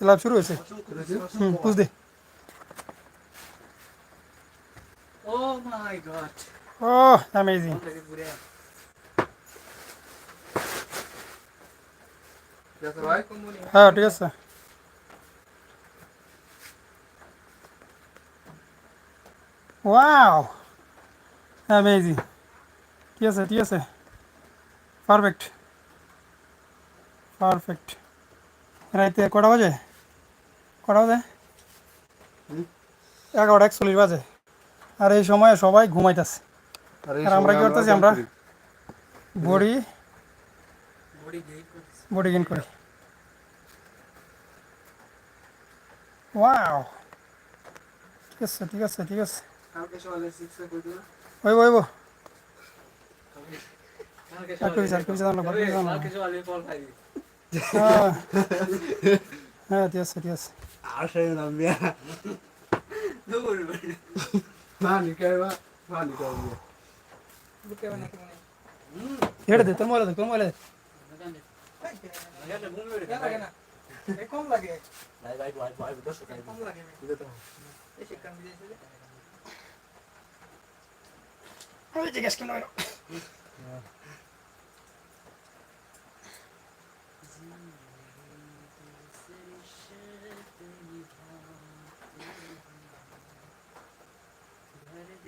লাভ শুরু হয়েছে হুম পুষ দে Oh my god. ও অ্যামেজিং ঠিক আছে ভাই হ্যাঁ ঠিক আছে ওয়াও অ্যামেজিং ঠিক আছে ঠিক আছে পারফেক্ট। পারফেক্ট। রাইতে কটা বাজে? কটা বাজে? এগারোটা একচল্লিশ বাজে। আর এই সময় সবাই ঘুমাইতেছে। আর আমরা কি করতেছি আমরা? বডি বডি গেইন করি। ওয়াও। ঠিক আছে ঠিক আছে ঠিক আছে? ওইব ওইব কালকে আর করিস, আর সকালে- করিস, জানো না, আরে, জানো না। কালকে সকালে ফল খাই। হ্যাঁ হ্যাঁ ঠিক আছে ঠিক আছে আসে না মিয়া দৌড় বেড়ে। না নিকাইবা না নিকাইবা বুকে বানাই কেমনে? হেঁটে দে ঘুম বেড়ে। কেন লাগে কম লাগে। ভাই ভাই ভাই ভাই দশ টাকা কম লাগে। তো এই শিক্ষা আমি দিয়েছি যে। ওই যে গ্যাস কেন এলো? আমি তো বুঝতে দেই না এই বুড়ের ভাই, একজন আছে বুড়ের দাদা, ভাই, ব্রেক বানালে বানাইছি। দেখি যখন হয়। আমি তো সাবায় করে ওষুধের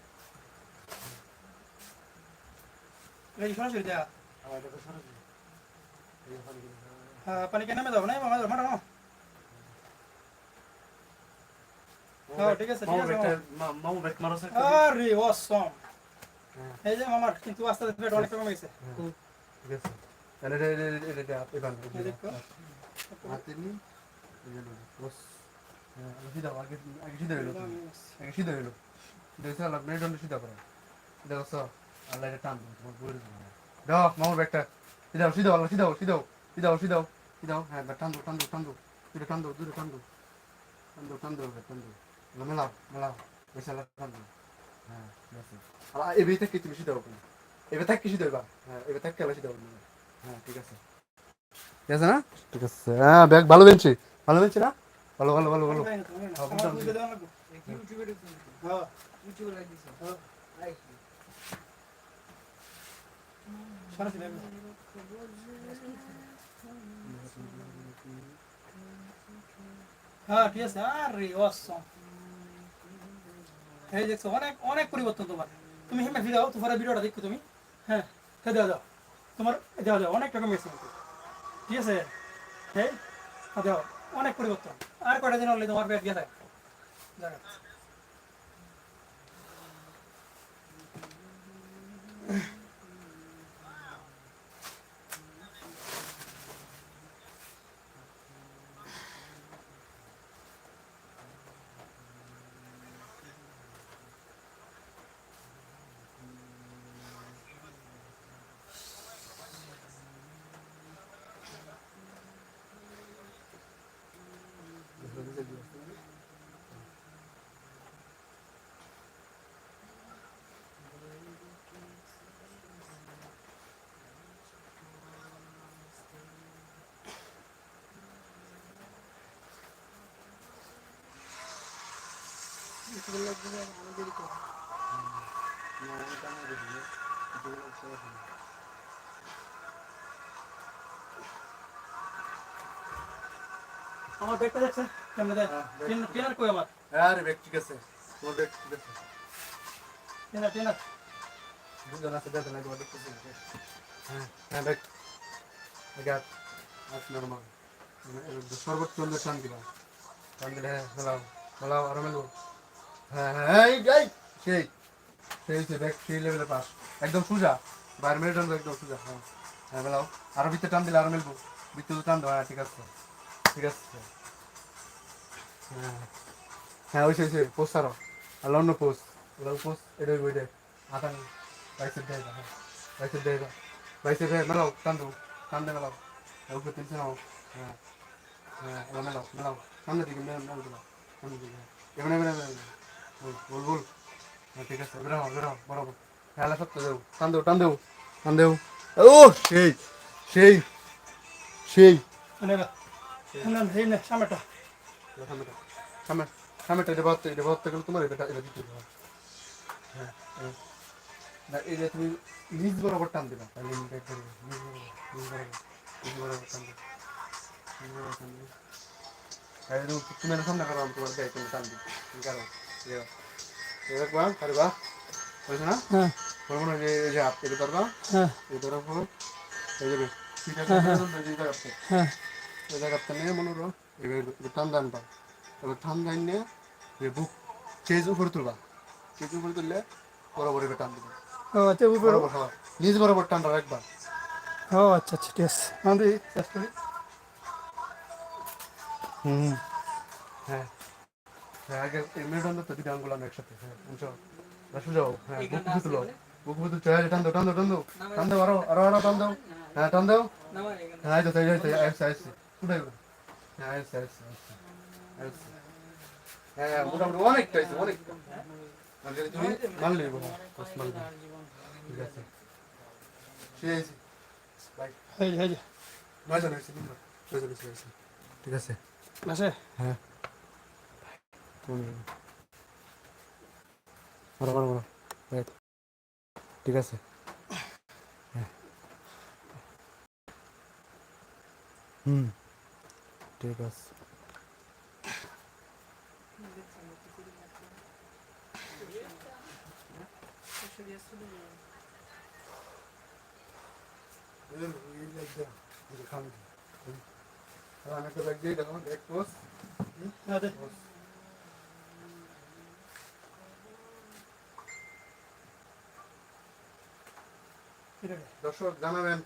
এই সরাসরি। দেয়া হ্যাঁ পানি কেন নামে যাব না মামা মামা মামা ঠিক আছে ঠিক আছে ব্যাগটা মামা। মা- মামু ব্যাগ মারো আরে অসম। এই যে মামার কিন্তু আস্তে আস্তে পেট অনেক কমে গেছে। ঠিক আছে। তাহলে এটা এটা এটা এটা আপনি বান দেখো। হাতে নি বস। সিধা আগে আগে সিধা হইল আগে সিধা হইল সিধা হইছে আল্লাহ সিধা করো। সিধা করছ আল্লাহ এটা টান তোমার বইয়ের জন্য। দাও মামুর ব্যাগটা। সিধা হও, আল্লাহ হও, সিধা হও, সিধা হও। হ্যাঁ ব্যাগ টান দাও টান দাও টান দাও দূরে টান দাও দূরে টান দাও টান দাও টান দাও ব্যাগ টান দাও মেলাও মেলাও। বেশি আল্লাহ টান দাও হ্যাঁ ঠিক আছে আর এবার থেকে তুমি সিধা হও এবার থেকে সিধা হইবা হ্যাঁ এবার থেকে আল্লাহ সিধা হও হ্যাঁ ঠিক আছে। ঠিক আছে না? ঠিক আছে। হ্যাঁ ব্যাগ ভালো বেঞ্চি ভালো বেঞ্চি না? ভালো ভালো ভালো ভালো। দেখি ইউটিউবে। হ্যাঁ ইউটিউবে লাইক দিছি। হ্যাঁ। লাইক। সরাসরি লাগবে। হ্যাঁ ঠিক আছে আরে অসম এই দেখছ অনেক অনেক পরিবর্তন তোমার তুমি হেমে ফিরে দাও তোমার ভিডিওটা দেখো তুমি হ্যাঁ হ্যাঁ দাও দাও তোমার দাও দাও অনেক মেয়েছে কিন্তু ঠিক আছে হ্যাঁ হ্যাঁ দাও অনেক পরিবর্তন আর কয়টা দিন হলে তোমার ব্যাগ থাকে জায়গা আমার ব্যাগটা দেখছে কেমনে দেয় হ্যাঁ, ব্যাগ। ট্রেন ট্রেনার কই আমার আরে ব্যাগ ঠিক আছে তোমার ব্যাগ ঠিক আছে ট্রেনার ট্রেনার দুজন আছে দেখেন একবার দেখতেছি হ্যাঁ হ্যাঁ ব্যাগ ব্যাগ আট নর্মাল সর্বোচ্চ চন্দ্র টান দিবা হ্যাঁ মেলাও মেলাও আরও মেলবো হ্যাঁ হ্যাঁ এই, সেই সেই সেই ব্যাগ সেই একদম সোজা। বাইরে একদম সোজা। হ্যাঁ হ্যাঁ মেলাও। আরও ভিতরে টান আরও মেলবো। ভিতরে টান দেবো হ্যাঁ ঠিক আছে। ঠিক আছে। হ্যাঁ হ্যাঁ ওই সেই পোস্ট আরও। অন্য পোস্ট ওগুলো পোস্ট এটা ওই দে আটান বাইসের দেয় হ্যাঁ। বাইসের দেয় বাইসের দেয়, মেলাও, টান দেবো। টান দে হ্যাঁ হ্যাঁ এবার মেলাও দিকে, মেলাও মেলাও। সামনে হ্যাঁ। বল বল হ্যাঁ ঠিক আছে বেরো বেরো বরাবর খেলা সত্য দেবো। টান দেবো টান দেবো টান দেবো। ও সেই সেই সেই। সামনেটা সামনেটা সামনে সামনেটা এটা বাড়তে এটা বাড়তে গেলে তোমার এটা এটা দিতে হবে। হ্যাঁ হ্যাঁ। না এটা তুমি নিজ বরাবর টান দিবা তাহলে নিজ বরাবর নিজ বরাবর নিজ বরাবর টান দিবা। নিজ বরাবর টান দিবা। আর তুমি এর সামনে করো আমি তোমার দেয় তুমি টান দিই তুমি করো দেও দেখবা পারবা না হ্যাঁ বলব না যে এই যে হাত থেকে ধরবা হ্যাঁ এই ধরার পর এই যাবে ঠিক আছে হ্যাঁ এই জায়গাতে নিয়ে মনে করো এবার টান দান এবার টান দান নিয়ে এই বুক চেজ উপরে তুলবা চেজ উপরে তুললে বরাবর এবার টান দিবে নিজ বরাবর টানটা রাখবা ও আচ্ছা আচ্ছা ঠিক আছে আমি চেষ্টা করি হুম হ্যাঁ হ্যাঁ আগে এই মেরুদণ্ড তো দুটো আঙ্গুল আমি একসাথে হ্যাঁ উঁচু রাসু যাও হ্যাঁ বুক উপরে বুক তুলো হ্যাঁ টান দাও টান দাও টান দাও টান দাও আরও আরও আরও টান দাও হ্যাঁ টান দাও হ্যাঁ এই তো আইসে উঠাই হ্যাঁ আইসে আইসে আইসে হ্যাঁ মোটামুটি অনেকটা যদি তুমি হ্যাঁ বাস মানলে ঠিক আছে সে আইসে বাই এই যে, এই যে নয়জন আইসে কিন্তু নয়জন আইসে আইসে ঠিক আছে আছে হ্যাঁ ঠিক আছে। হুম ঠিক আছে। আমি একটা ব্যাগ দিয়ে দেখো এক পোস্ট হ্যাঁ দে এটা দে। দর্শক জানাবেন,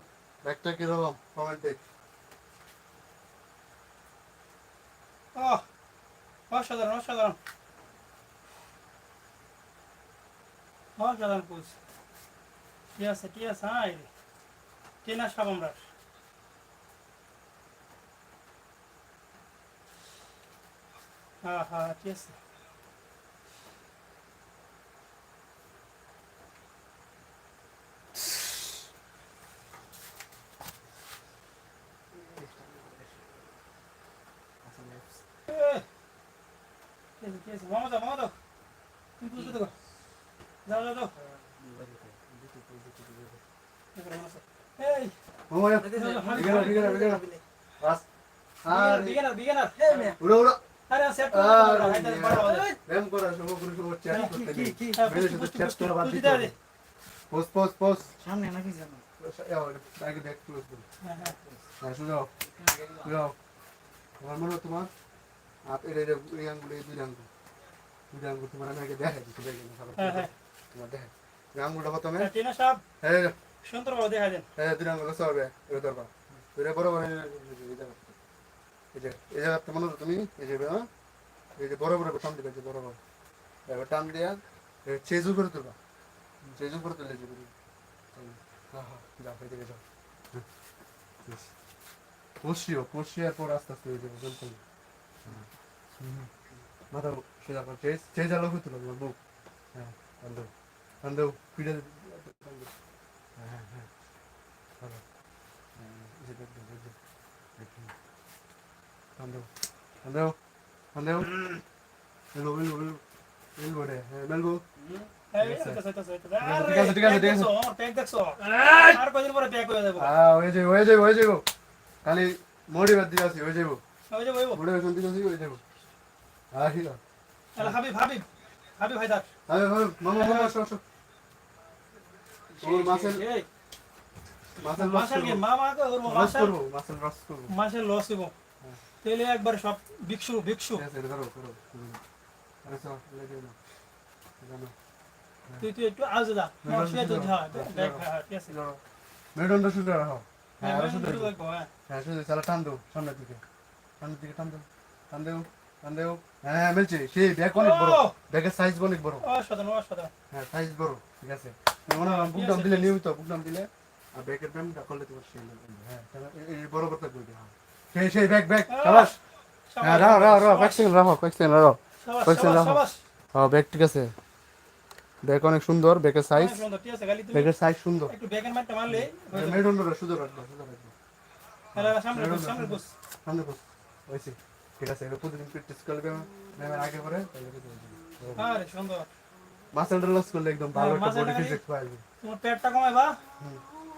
ব্যাগটা কীরকম? কমেন্টে অসাধারণ অসাধারণ। অসাধারণ ঠিক আছে ঠিক আছে? হ্যাঁ কেনা সব আমরা হ্যাঁ হ্যাঁ ঠিক আছে Eh. ঠিক আছে ঠিক আছে মামা দাও মামা দাও তুমি পুষতে দেখো যাও যাও যাও এই মামা বিগেনার বিগেনার বিগেনার বাস আর বিগিনার বিগিনার উড়ো উড়ো আরে সেট আর করো ব্যায়াম করা শুরু করে শুরু চ্যাট করতে নেই হ্যাঁ, মেরে শুধু চ্যাট করে বাদ তুই দিতে দে হবে পোস্ট পোস্ট পোস্ট সামনে নাকি জানো দেখ ক্লোজ করো হ্যাঁ হ্যাঁ হ্যাঁ শুনো শুনো আমার মনে তোমার হাত এটা এটা এই আঙ্গুল এই দুই আঙ্গুল দুই আঙ্গুল তোমার আমি আগে দেখাই দিচ্ছি দেখে হ্যাঁ হ্যাঁ তোমার দেখে আঙ্গুলটা প্রথমে হ্যাঁ দেন হ্যাঁ দুই আঙ্গুল সরবে এটা ধরবা এটা বরাবর এই এই যে এই জায়গাতে মনে হতো তুমি, এই যে হ্যাঁ এই যে বরাবর টান দিবে যে বরাবর এবার টান দিয়া চেজু করে তুলবা। চেজু করে তুলে যাবে হ্যাঁ হ্যাঁ যাও, এদিকে যাও। পশিও পশিয়ার পর আস্তে আস্তে হয়ে যাবে জলতে মাথা সোজা কর চেজ চেজ আলো হইতে লাগবে মুখ হ্যাঁ আন্দো আন্দো পিড়ে হ্যাঁ হ্যাঁ হ্যাঁ হ্যাঁ এলো এলো এলো রে হ্যাঁ মেলবো এই এটা সেটা সেটা ঠিক আছে, ঠিক আছে, ঠিক আছে। আর কয়দিন পরে প্যাক হয়ে যাব হ্যাঁ হয়ে যাবে হয়ে যাবে হয়ে যাবে খালি মোড়ি বাদ দিয়ে আসি হয়ে যাব ওই যে ওই মোড়ি আসি হয়ে যাব হ্যাঁ আরে হাবিব হাবিব হাবিব মামা মামা আসো আসো করব। করব করব। মাসেল লস দিব হ্যাঁ। তেলে একবার সব ভিক্ষু ভিক্ষু। জানো তুই তুই একটু আজ মেরুদণ্ড হ্যাঁ রাখো হ্যাঁ হ্যাঁ। হ্যাঁ। শুধু টান সামনের দিকে। সামনের দিকে টান দেও টান দেও টান দেও। হ্যাঁ মিলছে সেই ব্যাগ অনেক বড়। ও! ব্যাগের সাইজ অনেক বড়। অসাধারণ, অসাধারণ। হ্যাঁ সাইজ বড় ঠিক আছে। মনে হয় দিলে নিয়মিত বুক দাম দিলে আর ব্যাগের ব্যায়ামটা করলে তোমার সেই হ্যাঁ এই- বড় হ্যাঁ সেই সেই ব্যাগ ব্যাগ সাবাস হ্যাঁ রাও রাও রাও কয়েক সেকেন্ড রাখো কয়েক সেকেন্ড রাখো। কয়েক সেকেন্ড রাখো। হ্যাঁ ব্যাগ ঠিক আছে। ব্যাগ অনেক সুন্দর ব্যাগের সাইজ ব্যাগের সাইজ সুন্দর। একটু ব্যাকের মারটা মারলে হয়ে মেরুদণ্ড শুধু রাখব শুধু রাখব সামনে বস, সামনে বস। সামনে বস। হয়েছে ঠিক আছে এবার প্রতিদিন প্র্যাকটিস করবে ম্যামের আগে করে তাহলে বুঝে যাবে। আরে, সুন্দর। মাসেল লস করলে একদম ভালো হ্যাঁ, একটা বডি ফিজিক্স পাইবে তোমার পেটটা কমাইবা হুম।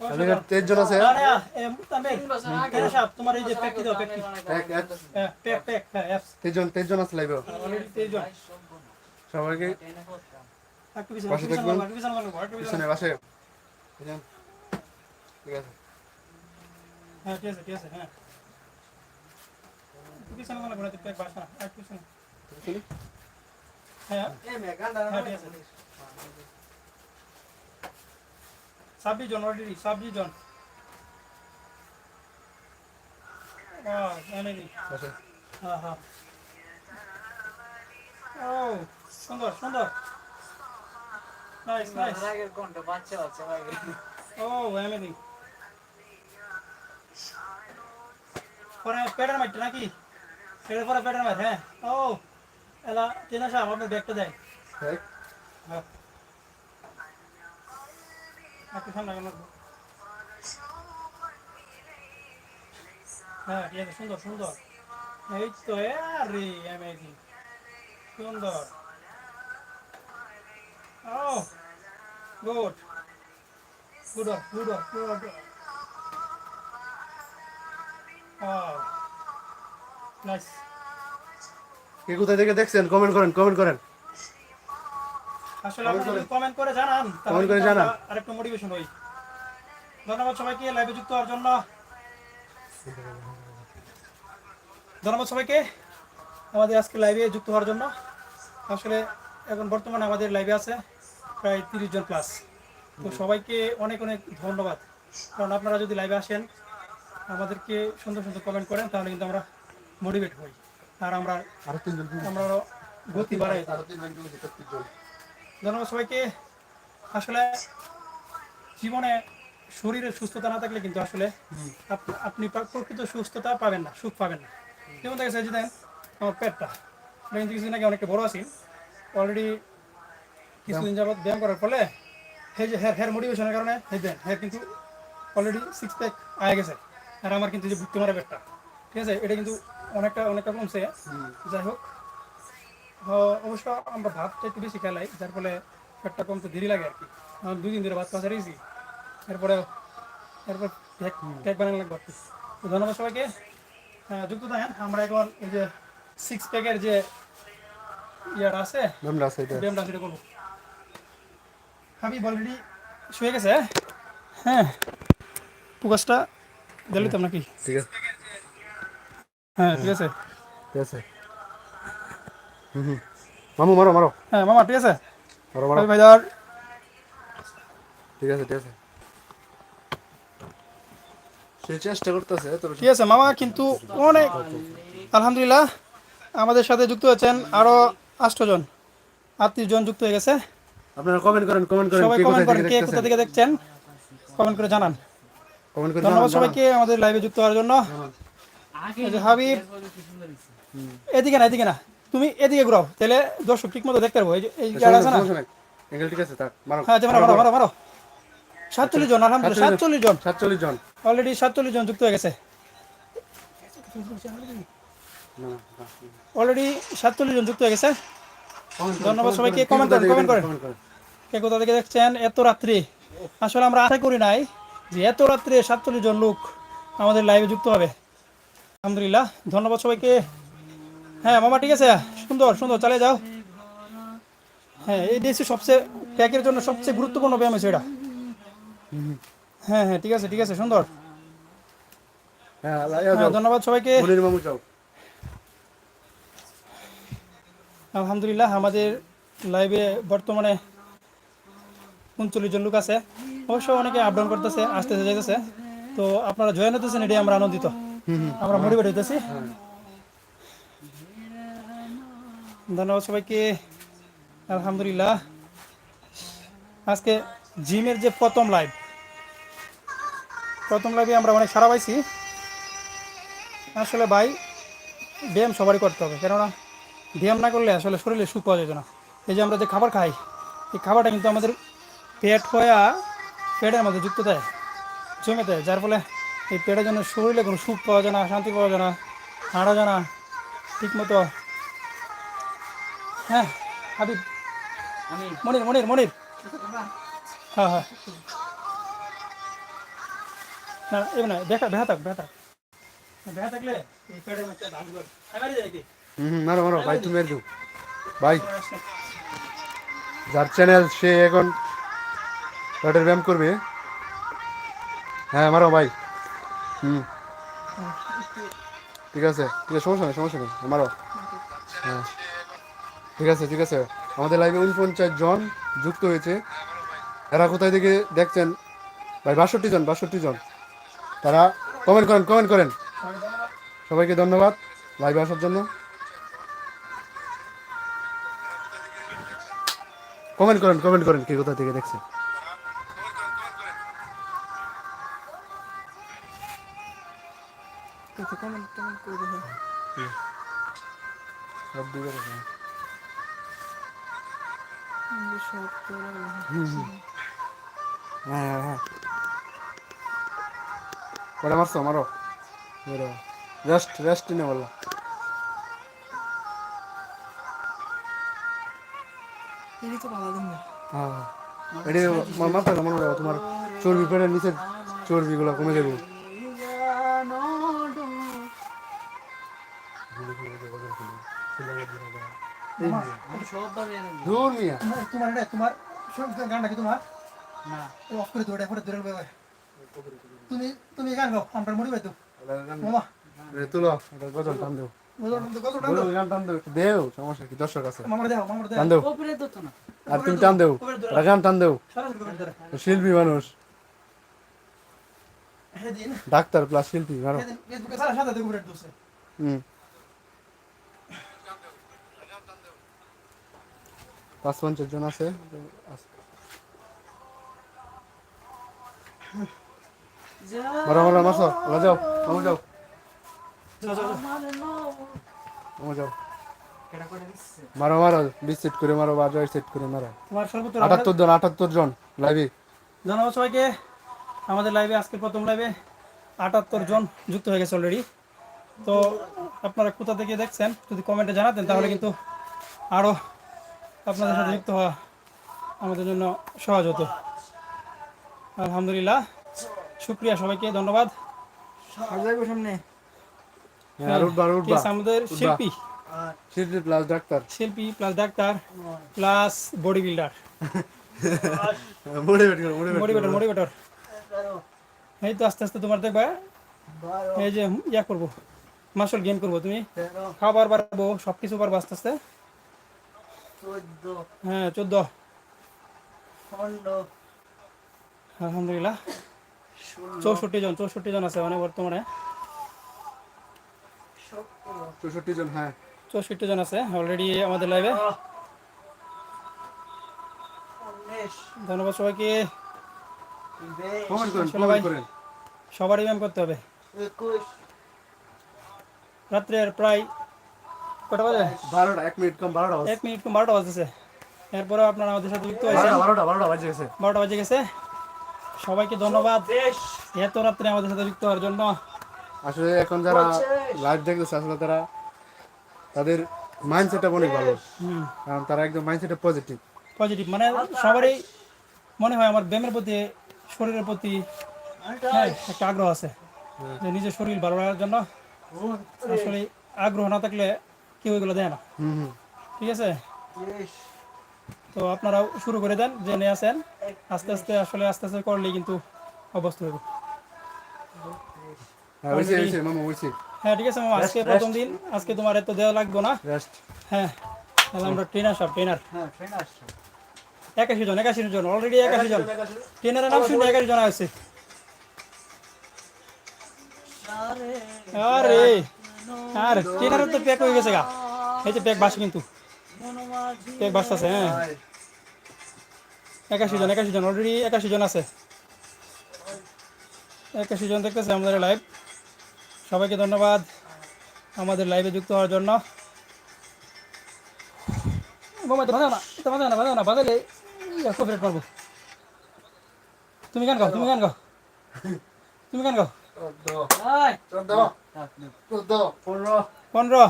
তাহলে তেজ আছে আরে, এ, কেন তোমার এই যে প্যাকটি দাও, প্যাকটি। হ্যাঁ, প্যাক, প্যাক, হ্যাঁ, অ্যাপস। তেজন তেজন আছে লাইভ অলরেডি তেজ জন। ভাই সম্পূর্ণ। সবাইকে। পাশে থাকবেন। পিছনে তেজন ঠিক আছে হ্যাঁ, ঠিক আছে, ঠিক আছে, হ্যাঁ। পিছনে মারবো না, প্যাক বাসা একটু পিছনে। হ্যাঁ, এই মেঘাটা হ্যাঁ, ঠিক আছে। ছাব্বিশ জন অলরেডি ছাব্বিশ জন। হ্যাঁ, হ্যাঁ। Oh, সুন্দর সুন্দর। Nice nice. ও অ্যামেজিং পরে প্যাটার্ন মারতে নাকি? এর পরে প্যাটার্ন মার হ্যাঁ। ও এলা চেনা সাহেব আপনার ব্যাগটা দেয়। হ্যাঁ। একটু। হ্যাঁ ঠিক আছে, সুন্দর সুন্দর। এই তো সুন্দর। ও গুড গুড গুড গুড. কে কোথা থেকে দেখছেন? কমেন্ট করেন কমেন্ট করেন। আসলে আপনারা যদি কমেন্ট করে জানান করে জানান। আরেকটু মোটিভেশন হই। ধন্যবাদ সবাইকে লাইভে যুক্ত হওয়ার জন্য। ধন্যবাদ সবাইকে আমাদের আজকে লাইভে যুক্ত হওয়ার জন্য। আসলে এখন বর্তমানে আমাদের লাইভে আছে প্রায় তিরিশ জন প্লাস তো সবাইকে অনেক অনেক ধন্যবাদ। কারণ আপনারা যদি লাইভে আসেন আমাদেরকে সুন্দর সুন্দর কমেন্ট করেন তাহলে কিন্তু আমরা মোটিভেট হই। আর আমরা আমরা গতি বাড়াই। ধন্যবাদ সবাইকে। আসলে জীবনে শরীরের সুস্থতা না থাকলে কিন্তু আসলে আপনি প্রকৃত সুস্থতা পাবেন না সুখ পাবেন না। যেমন দেখেছে যে দেন আমার পেটটা এটা কিন্তু কিছুদিন আগে অনেকটা বড় আছি। অলরেডি কিছুদিন যাবত ব্যায়াম করার ফলে এই যে হেয়ার হেয়ার মোটিভেশনের কারণে এই দেন হেয়ার কিন্তু অলরেডি সিক্স প্যাক আয় গেছে। আর আমার কিন্তু যে ভুক্তি মারা পেটটা ঠিক আছে? এটা কিন্তু অনেকটা অনেকটা কমছে। যাই হোক অবশ্য আমরা ভাতটা একটু বেশি খেলাই যার ফলে পেটটা কমতে দেরি লাগে আর কি। দুই দিন ধরে ভাত খাওয়া ছাড়িয়েছি। এরপরে এরপর কেক বানানো লাগবে আর কি। ধন্যবাদ সবাইকে। হ্যাঁ, যুক্ত থাকেন। আমরা এখন এই যে সিক্স প্যাকের যে ইয়ার আছে ম্যামরা আছে এটা। ব্যায়ামটা সেটা করব। হাবিব অলরেডি শুয়ে গেছে হ্যাঁ? প্রকাশটা দিলি তো নাকি? ঠিক আছে। হ্যাঁ ঠিক আছে। ঠিক আছে। মামু মারো মারো। হ্যাঁ মামা ঠিক আছে? মারো মারো। হাবিব ভাইদার ঠিক আছে ঠিক আছে। সে চেষ্টা করতেছে ঠিক আছে মামা কিন্তু অনেক আলহামদুলিল্লাহ আমাদের সাথে যুক্ত হয়েছেন আরও আটজন আটত্রিশ জন যুক্ত হয়ে গেছে। আপনারা কমেন্ট করেন কমেন্ট করেন সবাই কমেন্ট করেন কে কোথা থেকে দেখছেন? কমেন্ট করে জানান। কমেন্ট করে ধন্যবাদ জানান, সবাইকে আমাদের লাইভে যুক্ত হওয়ার জন্য। আগে হাবিব। এদিকে না এদিকে না। তুমি এদিকে ঘুরাও তাহলে দর্শক ঠিক মতো দেখতে পারব। এই জানান। জায়গা আছে না? অ্যাঙ্গেল ঠিক আছে মারো। হ্যাঁ মারো মারো মারো মারো। সাতচল্লিশ জন আলহামদুলিল্লাহ সাতচল্লিশ জন সাতচল্লিশ জন। অলরেডি সাতচল্লিশ জন যুক্ত হয়ে গেছে। অলরেডি সাতচল্লিশ জন যুক্ত হয়ে গেছে। ধন্যবাদ সবাইকে, করেন, comment কে কোথা করেন, দেখেন, comment কে কোথা থেকে দেখছেন? এত রাত্রি। আসলে আমরা আশা করি নাই যে এত রাত্রে সাতচল্লিশ জন লোক আমাদের লাইভে যুক্ত হবে। আলহামদুলিল্লাহ ধন্যবাদ সবাইকে। হ্যাঁ মামা ঠিক আছে। সুন্দর সুন্দর চালিয়ে যাও। হ্যাঁ এই দেশে সবচেয়ে প্যাকের জন্য সবচেয়ে গুরুত্বপূর্ণ ব্যায়াম আছে এটা। হ্যাঁ হ্যাঁ ঠিক আছে ঠিক আছে সুন্দর। হ্যাঁ হ্যাঁ ধন্যবাদ সবাইকে। আলহামদুলিল্লাহ আমাদের লাইভে বর্তমানে উনচল্লিশ জন লোক আছে। অবশ্য অনেকে আপ ডাউন করতেছে আসতেছে যাইতেছে। তো আপনারা জয়েন হতেছেন এটাই আমরা আনন্দিত। আমরা মোটিভেট হইতেছি। ধন্যবাদ সবাইকে। আলহামদুলিল্লাহ। আজকে জিমের যে প্রথম লাইভ প্রথম লাইভে আমরা অনেক সারা পাইছি। আসলে ভাই, ব্যায়াম সবারই করতে হবে, কেননা ব্যায়াম না করলে আসলে শরীরে সুখ পাওয়া যেত না। এই যে আমরা যে খাবার খাই, এই খাবারটা কিন্তু আমাদের পেট হয়ে পেটের মধ্যে যুক্ত দেয়, জমে দেয়, যার ফলে এই পেটের জন্য শরীরে কোনো সুখ পাওয়া যায় না, শান্তি পাওয়া যায় না, হাঁটা যায় না ঠিক মতো হ্যাঁ হাবিব। মনির মনির মনির। হ্যাঁ হ্যাঁ। না এবার না দেখা দেখা থাক দেখা থাক। দেখা থাকলে মারো মারো ভাই তুমি ভাই যার চ্যানেল সে এখন পেটের ব্যায়াম করবে। হ্যাঁ মারো ভাই। হুম। ঠিক আছে ঠিক আছে সমস্যা নেই সমস্যা নেই মারো। হ্যাঁ। ঠিক আছে ঠিক আছে। আমাদের লাইভে উনপঞ্চাশ জন যুক্ত হয়েছে। এরা কোথায় থেকে দেখছেন? ভাই বাষট্টি জন বাষট্টি জন। তারা কমেন্ট করেন কমেন্ট করেন। সবাইকে ধন্যবাদ লাইভে আসার জন্য। কমেন্ট করেন কমেন্ট করেন কে কোথা থেকে দেখছে। একটু কমেন্ট টমেন্ট করে কটা মারছো মারো। রেস্ট রেস্ট নে বলল এটি তো ভালো দিন না হ্যাঁ। এটি মারতে হবে তোমার চর্বি পেটের নিচের চর্বিগুলো কমে যাবে। সব মিয়া। তোমার- এটা তোমার সব গান নাকি তোমার? না। অফ করে দৌড়ে দৌড়ে বেবে তুমি তুমি গান গাও আমরা মরি মামা। এ তুলো। গজল টান দেও। সমস্যা কি? দর্শক আছে। টান দেও। তো তো আর তুমি টান দেও। গান টান দেও। শিল্পী মানুষ। ডাক্তার প্লাস শিল্পী হুম। পাঁচ পঞ্চাশ জন আছে। যা মারো মারো মারো ওলা যাও মামু যাও। যাও যাও আমার নো মামু যাও। কেডা করে দিচ্ছে মারো মারো বিশ সেট করে মারো বা জয় সেট করে মারো। সর্বোচ্চ আটাত্তর জন আটাত্তর জন লাইভে ধন্যবাদ সবাইকে। আমাদের লাইভে আজকে প্রথম লাইভে আটাত্তর জন যুক্ত হয়ে গেছে অলরেডি তো আপনারা কোথা থেকে দেখছেন যদি কমেন্টে জানাতেন তাহলে কিন্তু আরও আপনাদের সাথে যুক্ত হওয়া আমাদের জন্য সহজ হতো। আলহামদুলিল্লাহ। শুক্রিয়া সবাইকে ধন্যবাদ। সামনে। হ্যাঁ আমাদের শিল্পী। শিল্পী প্লাস ডাক্তার শিল্পী plus doctor plus body builder motivate motivator motivator এই তো আস্তে আস্তে তোমার দেখবা এই যে ইয়া করব মাসল গেম করব তুমি। খাবার বাড়াবো সব কিছু পারব আস্তে আস্তে। হ্যাঁ চোদ্দ। আলহামদুলিল্লাহ। চৌষট্টি জন চৌষট্টি জন আছে মানে বর্তমানে। চৌষট্টি জন হ্যাঁ। চৌষট্টি জন আছে অলরেডি আমাদের লাইভে ধন্যবাদ সবাইকে। সবারই ব্যায়াম করতে হবে। রাত্রের প্রায় কটা বাজে? বারোটা এক মিনিট কম বারোটা বাজে এক মিনিট কম বারোটা বাজতেছে। এরপরে আপনারা আমাদের সাথে যুক্ত হয়েছেন। বারোটা বারোটা বাজে গেছে। বারোটা বাজে গেছে। সবাইকে ধন্যবাদ। এত রাত্রে আমাদের সাথে যুক্ত হওয়ার জন্য। আসলে এখন যারা লাইভ দেখতেছে আসলে তারা তাদের মাইন্ডসেটটা অনেক ভালো। কারণ তারা একদম মাইন্ডসেটটা পজিটিভ পজিটিভ মানে সবারই মনে হয় আমার ব্যায়ামের প্রতি শরীরের প্রতি হ্যাঁ একটা আগ্রহ আছে। যে নিজের শরীর ভালো রাখার জন্য। আসলে আগ্রহ না থাকলে কেউ এগুলো দেয় না ঠিক আছে? তো আপনারাও শুরু করে দেন জেনে আছেন আস্তে আস্তে আসলে আস্তে আস্তে করলেই কিন্তু অবস্থা হবে হ্যাঁ হ্যাঁ ঠিক আছে মামা আজকে প্রথম দিন আজকে তোমার এত দেওয়া লাগবে না। হ্যাঁ তাহলে আমরা ট্রেনার সব ট্রেনার হ্যাঁ একাশি জন একাশি জন অলরেডি একাশি জন। ট্রেনারের নাম শুনে একাশি জন আছে আরে। আর ট্রেনারের তো প্যাক হয়ে গেছে গা। এই যে প্যাক বাস কিন্তু। প্যাক বাস আছে হ্যাঁ। একাশি জন একাশি জন অলরেডি একাশি জন আছে। একাশি জন দেখতেছে আমাদের লাইভ সবাইকে ধন্যবাদ আমাদের লাইভে যুক্ত হওয়ার জন্য। তুমি গান গাও, তুমি গান গাও। তুমি গান গাও। পনেরো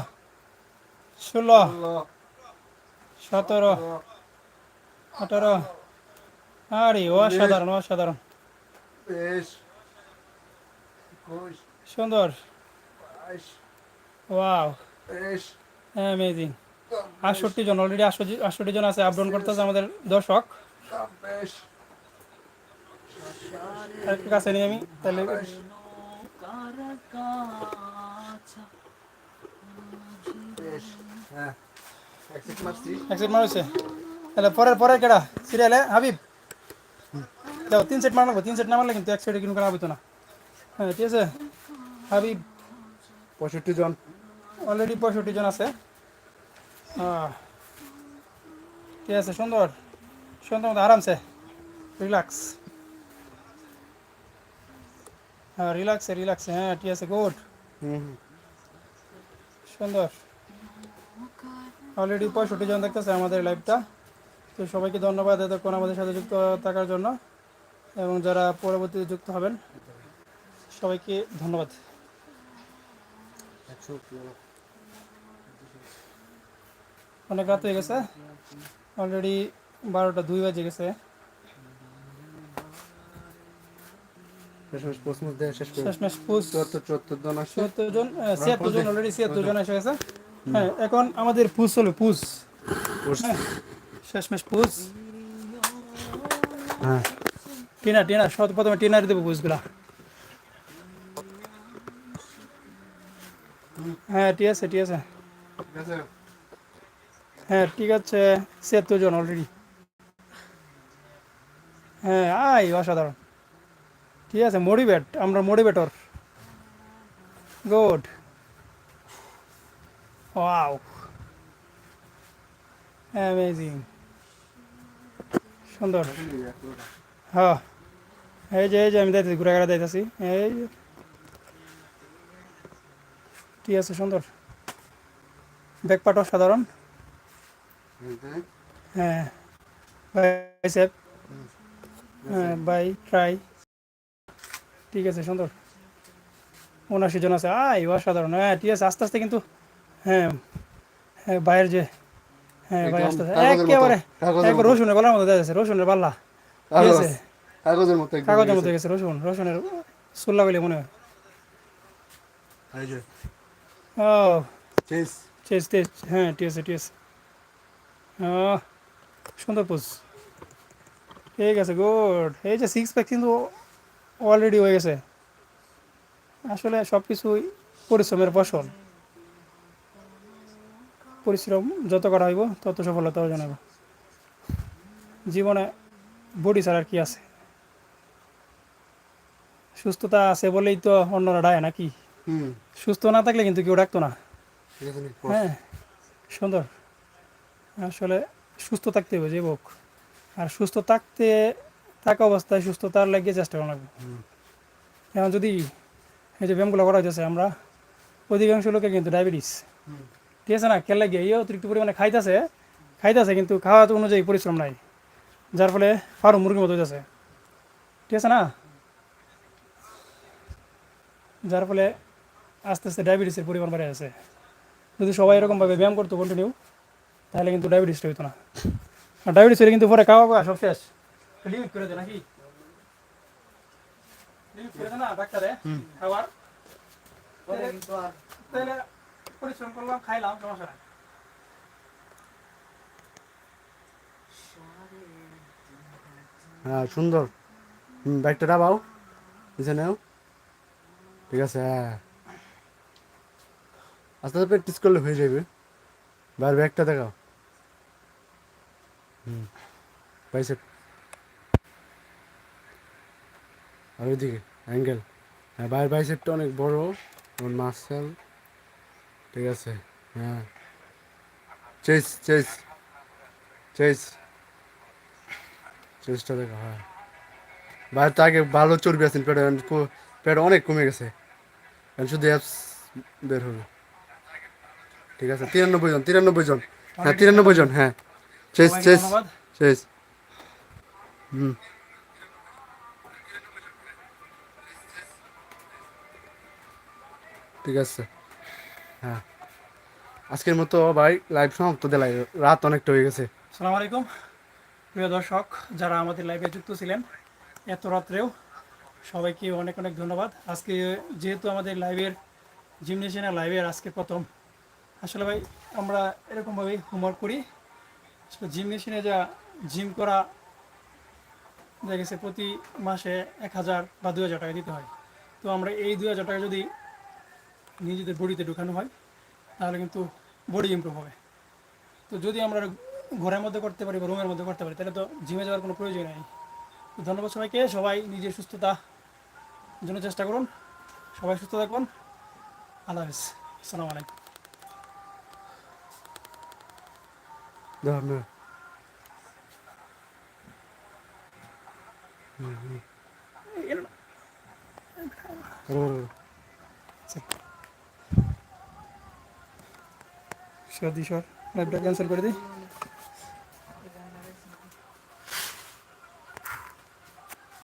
ষোলো সতেরো আঠারো। আরে অসাধারণ অসাধারণ। সুন্দর। ওয়াও। অ্যামেজিং। আটষট্টি জন অলরেডি আটষট্টি জন আছে আপডাউন করতেছে আমাদের দর্শক। কাছে নিয়ে আমি তাহলে তেইশ হ্যাঁ একশো মারছি এক সেট মারছে তাহলে পরের পরের কেডা সিরিয়ালে হাবিব দাও তিন সেট মারলাম তিন সেট না মারলে কিন্তু এক সেটে কিন্তু করা হইতো না হ্যাঁ ঠিক আছে হাবিব পঁয়ষট্টি জন অলরেডি পঁয়ষট্টি জন আছে আহ, ঠিক আছে সুন্দর সুন্দর মতো আরামসে রিল্যাক্স হ্যাঁ রিল্যাক্সে রিল্যাক্সে হ্যাঁ ঠিক আছে গুড সুন্দর। অলরেডি পঁয়ষট্টি জন দেখতেছে আমাদের লাইভটা তো সবাইকে ধন্যবাদ এতক্ষণ আমাদের সাথে যুক্ত থাকার জন্য। এবং যারা পরবর্তীতে যুক্ত হবেন সবাইকে ধন্যবাদ। অনেক রাত হয়ে গেছে। অলরেডি বারোটা দুই বাজে গেছে। শেষ শেষ পোস্ট শেষ শেষমেশ চুয়াত্তর চুয়াত্তর জন আসছে। ছিয়াত্তর জন ছিয়াত্তর জন অলরেডি ছিয়াত্তর জন এসে গেছে। হ্যাঁ এখন আমাদের পুষ হলো পুষ। পোস্ট শেষমেশ পুষ। হ্যাঁ। টিনার টিনার সব প্রথমে টিনার দেবো পুষগুলা। হ্যাঁ ঠিক আছে ঠিক আছে। ঠিক আছে। হ্যাঁ ঠিক আছে ছিয়াত্তর জন অলরেডি হ্যাঁ আই অসাধারণ। ঠিক আছে? মোটিভেট আমরা মোটিভেটর গুড। ওয়াও। অ্যামেজিং। সুন্দর। হ্যাঁ। এই যে এই যে আমি যাইতেছি ঘুরে ঘুরে যাইতেছি এই যে। ঠিক আছে? সুন্দর। ব্যাকপাট সাধারণ হ্যাঁ। বাই বাইসেপ হ্যাঁ বাই ট্রাই ঠিক আছে সুন্দর। উনাশি জন আছে। আই অসাধারণ। হ্যাঁ ঠিক আছে আস্তে আস্তে কিন্তু হ্যাঁ হ্যাঁ বাইরের যে হ্যাঁ ভাই আস্তে আস্তে একেবারে একবার রসুনের বালার মতো দেখা যাচ্ছে রসুনের পাল্লা ঠিক আছে? কাগজের মতো কাগজের মতো গেছে রসুন রসুনের সুল্লা বলে মনে হয়। ও। চেস। চেস চেস হ্যাঁ ঠিক আছে ঠিক আছে। আহ, সুন্দর পোজ। ঠিক আছে গুড। এই যে সিক্স প্যাক কিন্তু অলরেডি হয়ে গেছে। আসলে সব কিছুই পরিশ্রমের ফসল। পরিশ্রম যত করা হইব তত সফলতা অর্জন হবে জীবনে বডি ছাড়া কি আছে? সুস্থতা আছে বলেই তো অন্যরা ডায় নাকি? সুস্থ না থাকলে কিন্তু কেউ ডাকতো না। হ্যাঁ সুন্দর। আসলে সুস্থ থাকতে হবে যে হোক। আর সুস্থ থাকতে থাকা অবস্থায় সুস্থতার লাগিয়ে চেষ্টা করা লাগবে। এখন যদি এই যে ব্যায়ামগুলো করা হইতেছে আমরা অধিকাংশ লোকের কিন্তু ডায়াবেটিস। ঠিক আছে না? খেয়াল লাগিয়ে এই অতিরিক্ত পরিমাণে খাইতেছে খাইতেছে কিন্তু খাওয়া তো অনুযায়ী পরিশ্রম নাই যার ফলে ফার্ম মুরগির মতো হইতেছে। ঠিক আছে না? যার ফলে আস্তে আস্তে ডায়াবেটিসের পরিমাণ বেড়ে আছে যদি সবাই এরকমভাবে ব্যায়াম করতো কন্টিনিউ তাহলে কিন্তু ডায়াবেটিসটা হইতো না। আর ডায়াবেটিস হলে কিন্তু পরে খাওয়া সব শেষ। লিমিট করে দে নাকি লিমিট করে দে না ডাক্তারে খাবার তাহলে পরিশ্রম করলাম খাইলাম সমস্যা নাই হ্যাঁ সুন্দর হুম ব্যাগটা ডাবাও নিচে নেও ঠিক আছে হ্যাঁ আস্তে আস্তে প্র্যাকটিস করলে হয়ে যাবে বার ব্যাগটা দেখাও হুম বাইসেপ আর ওইদিকে অ্যাঙ্গেল হ্যাঁ বাইর বাইসেপটা অনেক বড় ওর মাসেল ঠিক আছে হ্যাঁ। চেস চেস চেস চেষ্টা দেখো হ্যাঁ। বাইরে তো আগে ভালো চর্বি আছেন পেটে পেট অনেক কমে গেছে। এখন শুধু অ্যাপস বের হবে। ঠিক আছে তিরানব্বই জন তিরানব্বই জন। হ্যাঁ তিরানব্বই জন হ্যাঁ। চেস চেস চেস হুম। ঠিক আছে। হ্যাঁ। আজকের মতো ভাই লাইভ সমাপ্ত দিলাই। রাত অনেকটা হয়ে গেছে। সালাম আলাইকুম। প্রিয় দর্শক, যারা আমাদের লাইভে যুক্ত ছিলেন, এত রাত্রেও সবাইকে অনেক অনেক ধন্যবাদ। আজকে যেহেতু আমাদের লাইভের জিমনেশিয়ানের লাইভের আজকে প্রথম, আসলে ভাই, আমরা এরকমভাবেই হোমওয়ার্ক করি। আসলে জিম মেশিনে যা জিম করা, দেখা গেছে প্রতি মাসে এক হাজার বা দু হাজার টাকা দিতে হয়। তো আমরা এই দু হাজার টাকা যদি নিজেদের বডিতে ঢুকানো হয় তাহলে কিন্তু বডি ইমপ্রুভ হবে। তো যদি আমরা ঘরের মধ্যে করতে পারি বা রুমের মধ্যে করতে পারি তাহলে তো জিমে যাওয়ার কোনো প্রয়োজন নেই। তো ধন্যবাদ সবাইকে সবাই নিজের সুস্থতা জন্য চেষ্টা করুন সবাই সুস্থ থাকুন। আল্লাহ হাফিজ আসসালামু আলাইকুম। না। করো, করো, করো। সর দি সর লাইভটা ক্যান্সেল করে দিই